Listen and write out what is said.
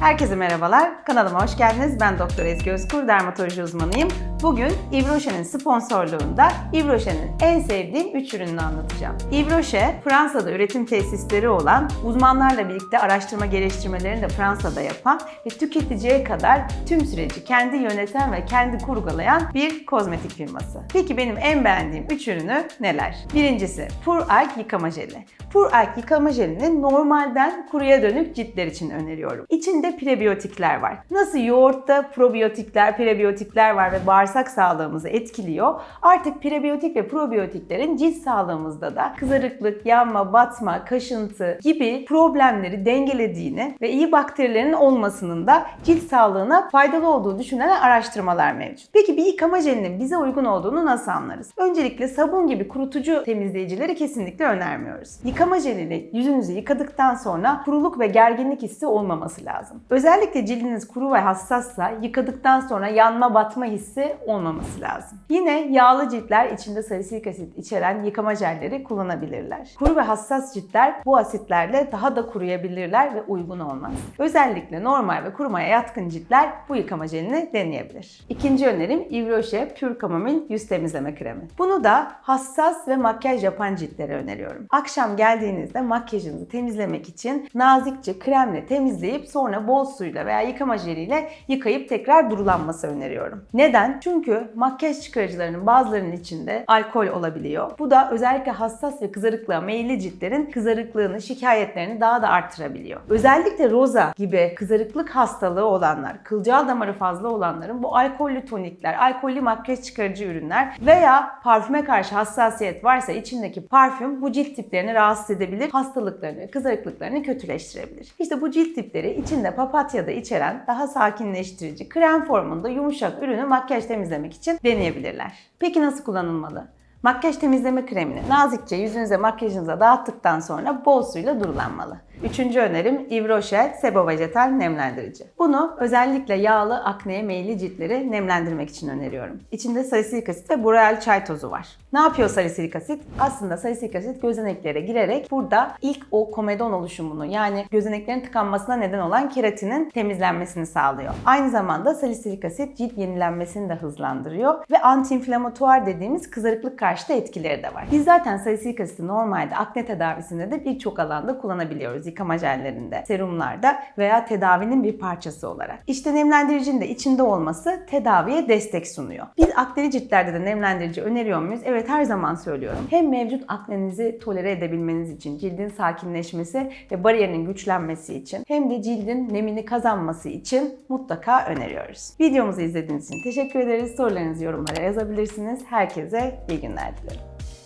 Herkese merhabalar. Kanalıma hoş geldiniz. Ben Doktor Ezgi Özkur, dermatoloji uzmanıyım. Bugün Yves Rocher'in sponsorluğunda Yves Rocher'in en sevdiğim 3 ürününü anlatacağım. Rocher, Fransa'da üretim tesisleri olan, uzmanlarla birlikte araştırma geliştirmelerini de Fransa'da yapan ve tüketiciye kadar tüm süreci kendi yöneten ve kendi kurgulayan bir kozmetik firması. Peki benim en beğendiğim 3 ürünü neler? Birincisi Pur Alk yıkama jeli. Pur Alk yıkama jelini normalden kuruya dönük ciltler için öneriyorum. İçinde prebiyotikler var. Nasıl yoğurtta probiyotikler, prebiyotikler var ve bağırsak sağlığımızı etkiliyor. Artık prebiyotik ve probiyotiklerin cilt sağlığımızda da kızarıklık, yanma, batma, kaşıntı gibi problemleri dengelediğini ve iyi bakterilerin olmasının da cilt sağlığına faydalı olduğu düşünülen araştırmalar mevcut. Peki bir yıkama jelinin bize uygun olduğunu nasıl anlarız? Öncelikle sabun gibi kurutucu temizleyicileri kesinlikle önermiyoruz. Yıkama jeliyle yüzünüzü yıkadıktan sonra kuruluk ve gerginlik hissi olmaması lazım. Özellikle cildiniz kuru ve hassassa yıkadıktan sonra yanma batma hissi olmaması lazım. Yine yağlı ciltler içinde salisilik asit içeren yıkama jelleri kullanabilirler. Kuru ve hassas ciltler bu asitlerle daha da kuruyabilirler ve uygun olmaz. Özellikle normal ve kurumaya yatkın ciltler bu yıkama jelini deneyebilir. İkinci önerim Yves Rocher Pure Chamomile yüz temizleme kremi. Bunu da hassas ve makyaj yapan ciltlere öneriyorum. Akşam geldiğinizde makyajınızı temizlemek için nazikçe kremle temizleyip sonra bol suyla veya yıkama jeliyle yıkayıp tekrar durulanması öneriyorum. Neden? Çünkü makyaj çıkarıcılarının bazılarının içinde alkol olabiliyor. Bu da özellikle hassas ve kızarıklığa meyilli ciltlerin kızarıklığını, şikayetlerini daha da arttırabiliyor. Özellikle roza gibi kızarıklık hastalığı olanlar, kılcal damarı fazla olanların bu alkollü tonikler, alkollü makyaj çıkarıcı ürünler veya parfüme karşı hassasiyet varsa içindeki parfüm bu cilt tiplerini rahatsız edebilir, hastalıklarını, kızarıklıklarını kötüleştirebilir. İşte bu cilt tipleri içinde papatya da içeren daha sakinleştirici, krem formunda yumuşak ürünü makyaj temizlemek için deneyebilirler. Peki nasıl kullanılmalı? Makyaj temizleme kremini nazikçe yüzünüze makyajınıza dağıttıktan sonra bol suyla durulanmalı. Üçüncü önerim Yves Rocher Sebo Vegetal Nemlendirici. Bunu özellikle yağlı, akneye meyilli ciltleri nemlendirmek için öneriyorum. İçinde salisilik asit ve boreal çay tozu var. Ne yapıyor salisilik asit? Aslında salisilik asit gözeneklere girerek burada ilk o komedon oluşumunu yani gözeneklerin tıkanmasına neden olan keratinin temizlenmesini sağlıyor. Aynı zamanda salisilik asit cilt yenilenmesini de hızlandırıyor ve antiinflamatuar dediğimiz kızarıklık karşıtı etkileri de var. Biz zaten salisilik asiti normalde akne tedavisinde de birçok alanda kullanabiliyoruz. Yıkama jellerinde, serumlarda veya tedavinin bir parçası olarak. İşte nemlendiricinin de içinde olması tedaviye destek sunuyor. Biz akneli ciltlerde de nemlendirici öneriyor muyuz? Evet her zaman söylüyorum. Hem mevcut aknenizi tolere edebilmeniz için, cildin sakinleşmesi ve bariyerinin güçlenmesi için hem de cildin nemini kazanması için mutlaka öneriyoruz. Videomuzu izlediğiniz için teşekkür ederiz. Sorularınızı yorumlara yazabilirsiniz. Herkese iyi günler dilerim.